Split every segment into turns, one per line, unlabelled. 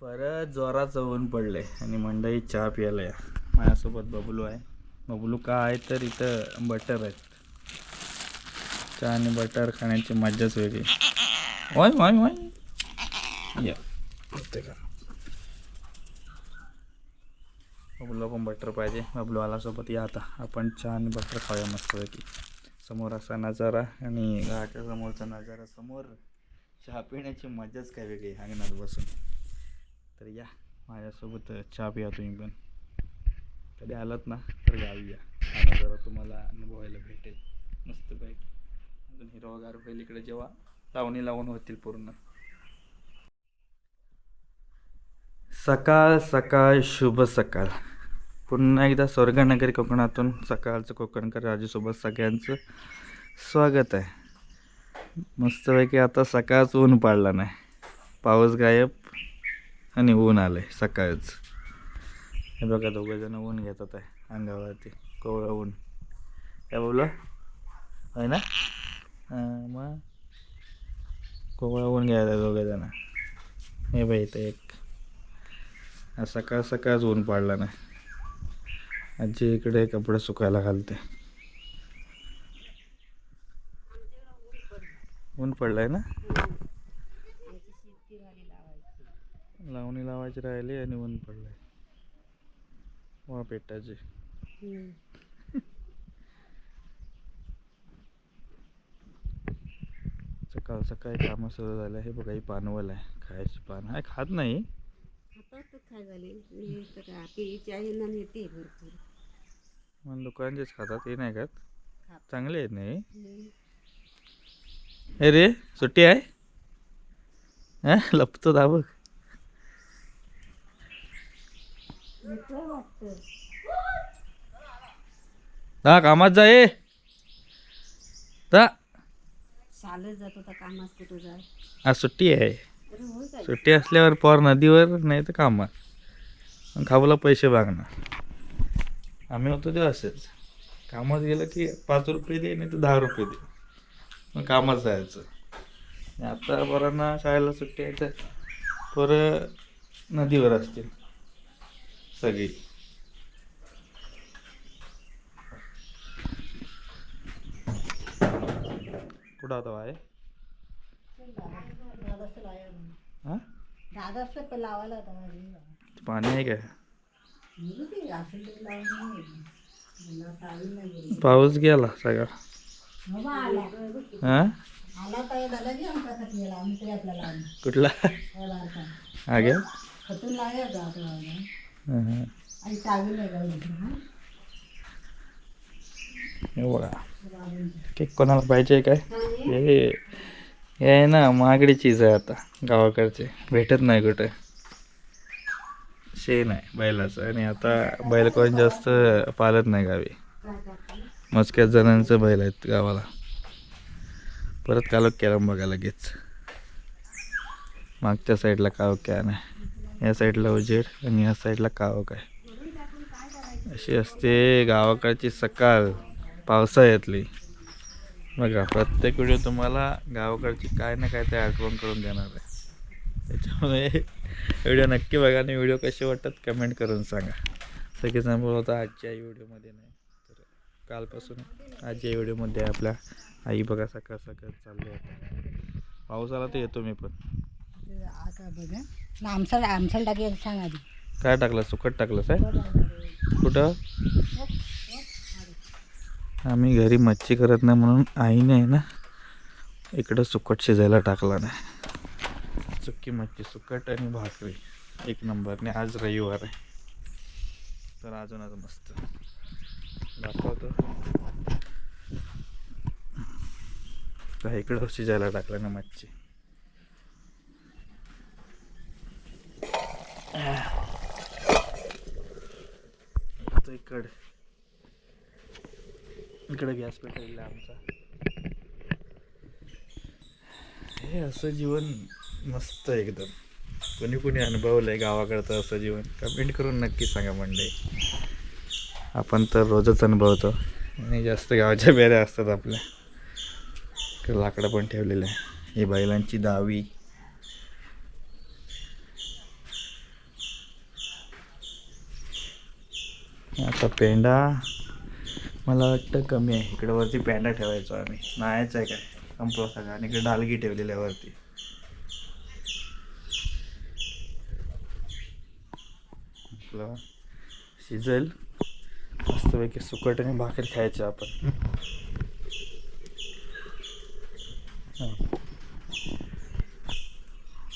परत जोराचं ऊन पडले आणि मंडई चहा प्यायला या. माझ्यासोबत बबलू आहे. बबलू का आहे तर इथं बटर आहेत. चहा आणि बटर खाण्याची मज्जाच वेगळी. वाय वाय वाय या. बघते का बबलू पण बटर पाहिजे. बबलू आला सोबत या आता. आपण चहा आणि बटर खाऊया मस्तपैकी. समोर असा नजारा आणि घराच्या समोरचा नजारा. समोर चहा पिण्याची मजाच काय वेगळी अंगणात बसून. तर या माझ्यासोबत चहा पिया तुम्ही पण. कधी आलात ना तर गावी या. हा नजारा तुम्हाला अनुभवायला भेटेल. मस्त बाईक अजून हिरवागार होईल इकडे जेव्हा. लावणी लावून होतील पूर्ण. सकाळ सकाळ शुभ सकाळ. पुन्हा एकदा स्वर्गनगरी कोकणातून सकाळचं कोकणकर राजूसोबत सगळ्यांचं स्वागत आहे. मस्तपैकी आता सकाळच ऊन पाडला नाही. पाऊस गायब आणि ऊन आलं आहे सकाळच. हे बघा दोघं जण ऊन घेतात आहे अंगावरती. कोवळं ऊन. काय बोललं? आहे ना? मग? कोवळं ऊन घ्यायला दोघं जण. हे बाई इथं एक. सकाळ सकाळच ऊन पाडला नाही. आजी इकडे कपडे सुकायला घालते. ऊन पडलाय ना? लावणी लावायची राहिली आणि ऊन पडलंय. वा पेटाची सकाळ सकाळी कामं सुरू झालं हे बघा ही पानवल आहे. खायची पान. आहे खात नाही.
आता तर मी तर आहे ना नेते भरपूर.
मग दुकानचेच खातात हे नाही खात. चांगले आहेत नाही. हे? रे सुट्टी आहे? हा लपतो दाबक दा कामात जा ये. आज सुट्टी आहे. सुट्टी असल्यावर पोर नदीवर नाही तर कामात. खाऊला पैसे मागणार. आम्ही होतो ते असेच कामात गेलं की पाच रुपये दे नाही तर दहा रुपये दे. मग कामात जायचं. आणि आता पोरांना शाळेला सुट्टी आहे तर पोरं नदीवर असतील. सगळी. कुठं आता आहे हां? पाणी आहे काय? पाऊस गेला सगळा. हा? कुठला? हा बघा. केक कोणाला पाहिजे काय? हे हे आहे ना महागडी चीज आहे आता. गावाकडचे. भेटत नाही कुठे. शेण आहे बैलाचं आणि आता बैल कोण जास्त पालत नाही गावी.
काय
मोजक्याच जणांचं बैल आहेत गावाला. परत कालोक केला बघा लगेच. मागच्या साईडला कावक काय नाही या साईडला उजेड आणि या साईडला कावक आहे. अशी असते गावाकडची सकाळ पावसाळ्यातली. बघा प्रत्येक व्हिडिओ तुम्हाला गावाकडची काय ना काय ते आठवण करून देणार आहे. त्याच्यामुळे व्हिडिओ नक्की बघा आणि व्हिडिओ कसे वाटतात कमेंट करून सांगा. सगळेजण बोलत आजच्या व्हिडिओमध्ये नाही. तर कालपासून आजच्या व्हिडिओमध्ये आपल्या आई बघा सकाळ सकाळ चालले आता. पाऊस आला तर येतो मी पण.
टाकी सांग आधी.
काय टाकलं सुकट टाकलं काय कुठं? आम्ही घरी मच्छी करत नाही म्हणून आईने आहे ना इकडं सुकट शिजायला टाकला नाही. सुकी मच्छी सुकट आणि भाकरी. एक नंबरने आज रविवार आहे. तर अजून आज मस्त. दाखवतो. तर इकडं शिजायला टाकलं ना मच्छी. इकडे. इकडे गॅस पेटवलेला आमचा. हे असं जीवन मस्त आहे एकदम. कोणी कोणी अनुभवलं आहे गावाकडचं असं जीवन. कमेंट करून नक्की सांगा मंडळी आपण तर रोजच अनुभवतो. आणि जास्त गावाच्या बेऱ्या असतात आपल्या. लाकडं पण ठेवलेलं आहे. ही बैलांची दावी. आता पेंडा मला वाटतं कमी आहे. इकडे वरती पेंडा ठेवायचो आम्ही. नाहीच आहे काय? संपला सगळं. आणि इकडे डालगी ठेवलेल्या वरती. आपलं शिजेल. मस्तपैकी सुकट आणि भाकर खायचे आपण.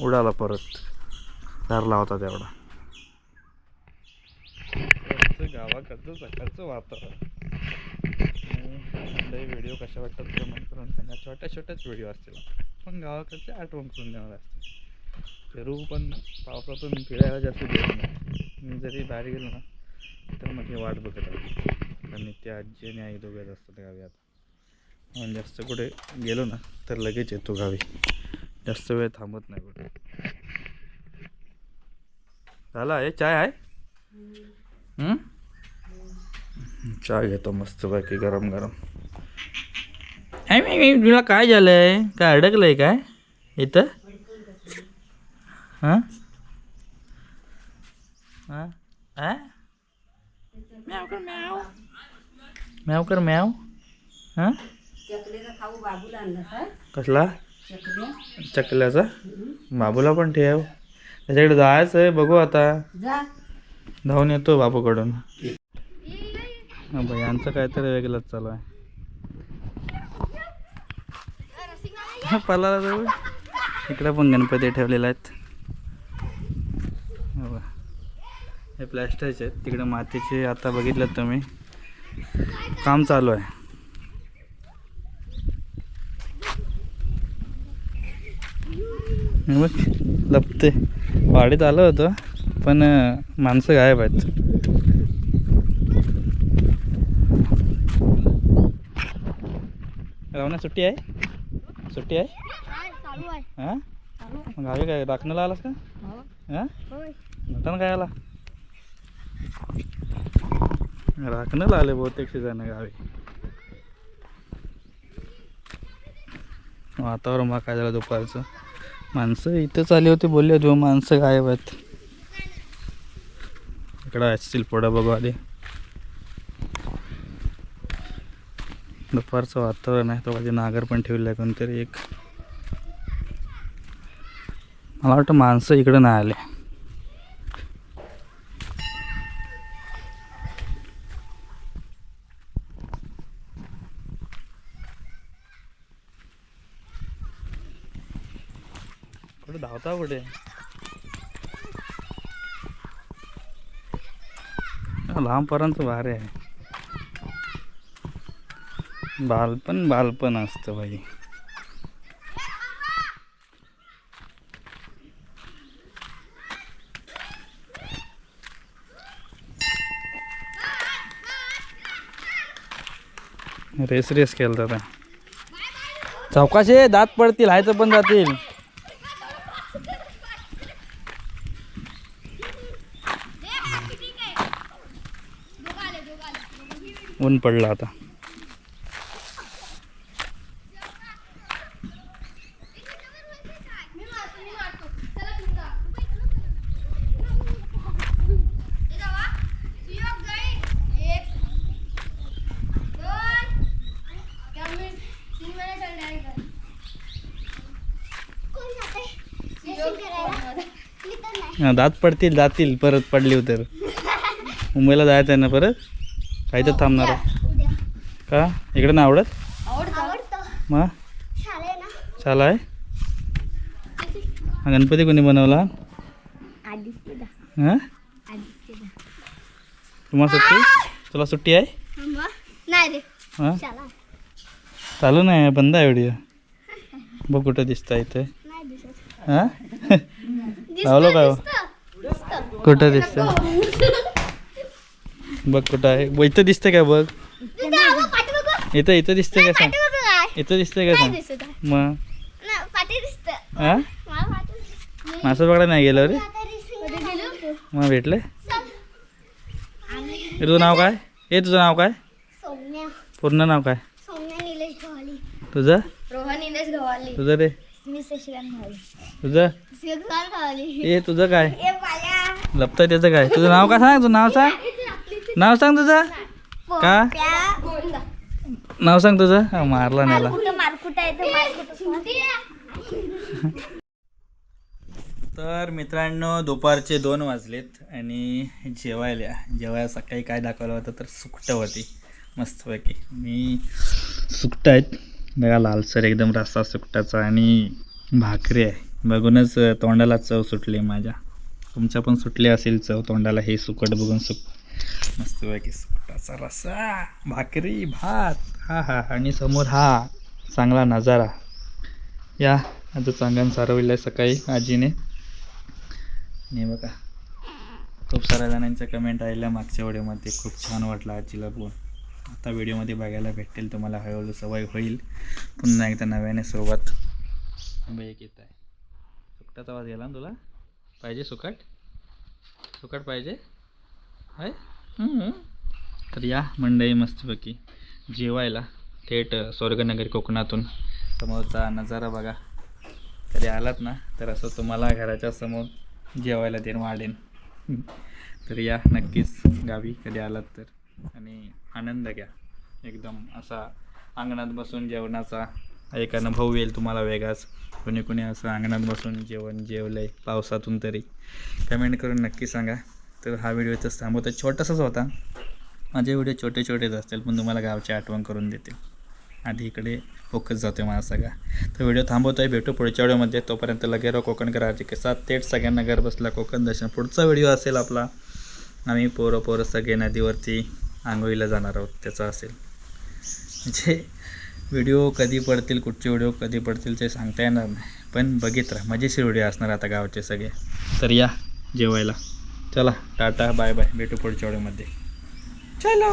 उडाला परत. धरला होता तेवढा. गावाकडचं सकाळचं वातावरण. व्हिडिओ कशा वाटतात कमेंट करून सांगा. छोट्या छोट्याच व्हिडिओ असतील. पण गावाकडचे आठवण करून देणार असतील. पेरू पण पावसातून फिरायला जास्त देत नाही. मी जरी बाहेर गेलो ना तर मग हे वाट बघत आहे कारण ते आजी आणि आई दोघेच असतात गावी आता. म्हणून जास्त कुठे गेलो ना तर लगेच येतो गावी. जास्त वेळ थांबत नाही कुठे. झाला आहे? चाय आहे? चहा घेतो मस्त बाकी गरम गरम. नाही मी मी तुला काय झालंय? काय अडकलंय काय? इथं? हां? हां म्याव कर म्याव म्याव कर म्याव हां कसला
चकल्या
चकल्याचा बाबूला पण ठेव. त्याच्याकडे जायचं आहे बघू आता. धावून येतो बापूकडून. यांचं काहीतरी वेगळंच चालू आहे. हा, जाऊ इकडे पण गणपती ठेवलेले आहेत हे बघा. हे प्लॅस्टरचे आहेत. तिकडे मातीचे आता बघितलं तुम्ही. काम चालू आहे. हे बघ लपते. वाडीत आलं होतं पण माणसं गायब आहेत. रावण्या सुट्टी आहे? सुट्टी आहे? हां? गावी काय राखण्याला आलास का? हां.
होय.
मटण काय आला? राखणं आले बहुतेकशे जण गावी. वातावरण मग काय झालं दुपारचं. माणसं इथंच आली होती बोलली होती हो, माणसं गायब आहेत. इकडं असतील पुढं बघू आधी. दुपारचं वातावरण आहे तो माझे नागर पण ठेवलं आहे कोणतरी एक. मला वाटतं माणसं इकडं नाही आले. कुठे धावता कुठे? लहानपर्यंत भारी आहे. बालपण बालपण असतं भाई रेस रेस केलं आता चौकाशे दात पडतील हायचं पण जातील ऊन पडलं आता
मी मारतो मी मारतो चला तुमचा हे जावा सुयोग जाई एक दोन कमी तीन मिनिट डायरेक्ट कोण जाते सुयोग मी तर नाही
हा, दात पडतील जातील परत पडली तर मुंबईला जायचं आहे ना परत? काय तर थांबणार का? इकडे ना आवडत? मग? चाला आहे हा गणपती कोणी बनवला? हां? तुम्हाला सुट्टी? तुला सुट्टी आहे? हां? चालू नाही बंद आहे व्हिडिओ. बघ कुठं दिसतं इथे. हां? लावलं काय हो? कुठं दिसतं? बघ कुठं आहे. बघ, इथं दिसतं काय बघ. इथं इथं दिसतंय काय सांग? इथं दिसतंय काय सांग? मग हां मासं बघा नाही गेलं रे? मग भेटले? हे तुझं नाव काय? हे तुझं नाव काय?
सौम्या.
पूर्ण नाव काय?
सौम्या निलेश गव्हाली.
तुझं?
रोहन निलेश गव्हाली.
तुझं रे? तुझं? ए तुझं काय? लपतं त्याचं काय? तुझं नाव का सांग? तुझं नाव सांग? नाव सांग तुझं? का? नाव सांग तुझं? हा, मारला नेला
मारकुट तर
मित्रांनो दुपारचे दोन वाजलेत आणि जेवायला जेवायला सकाळी काय दाखवलं होतं तर सुकटं होती मस्तपैकी. मी सुकटं आहेत. बघा लालसर एकदम रस्सा सुकटाचा आणि भाकरी आहे. बघूनच तोंडाला चव सुटली माझ्या. तुमच्या पण सुटली असेल चव तोंडाला हे सुकट बघून सुक मस्त पैकी सुकटाचा रसा भाकरी भात. हा हा आणि समोर हा चांगला नजारा. या आता चांगण सारवलं आहे सकाळी आजीने. आणि बघा खूप साऱ्या जणांच्या कमेंट आलेल्या मागच्या व्हिडिओमध्ये. खूप छान वाटलं आजीला बोल आता व्हिडिओमध्ये बघायला भेटेल तुम्हाला. हळूहळू सवय होईल. पुन्हा एकदा नव्याने सोबत एक येत आहे. सुकटाचा आवाज गेला ना तुला? पाहिजे सुकट? सुकट पाहिजे? आहे. तर या मंडळी मस्तपैकी जेवायला थेट स्वर्गनगरी कोकणातून. समोरचा नजारा बघा. कधी आलात ना तर असं तुम्हाला घराच्या समोर जेवायला देईन वाढेन. तर या नक्कीच गावी कधी आलात तर. आणि आनंद घ्या. एकदम असा अंगणात बसून जेवणाचा एक अनुभव येईल तुम्हाला वेगळाच कोणी कोणी असं अंगणात बसून जेवण जेवलं आहे पावसातून तरी. कमेंट करून नक्की सांगा. तर हा व्हिडिओ इथंच थांबवतो छोटासाच होता. माझे व्हिडिओ छोटे छोटेच असतील पण तुम्हाला गावची आठवण करून देतील. आधी इकडे फोकस जातो माझा सगळा. तर व्हिडिओ थांबवतो आहे भेटू पुढच्या व्हिडिओमध्ये. तोपर्यंत लगे राव कोकण करायचे के थेट सगळ्यांना घर बसला कोकण दर्शन. पुढचा व्हिडिओ असेल आपला आम्ही पोरं पोरं सगळे नदीवरती आंघोळीला जाणार आहोत त्याचा असेल. म्हणजे व्हिडिओ कधी पडतील कुठचे व्हिडिओ कधी पडतील ते सांगता येणार नाही. पण बघित राहा मजेशीर व्हिडिओ असणार आता गावचे सगळे. तर या जेवायला. चला टाटा बाय बाय भेटू पुढच्या व्हिडिओमध्ये. चलो!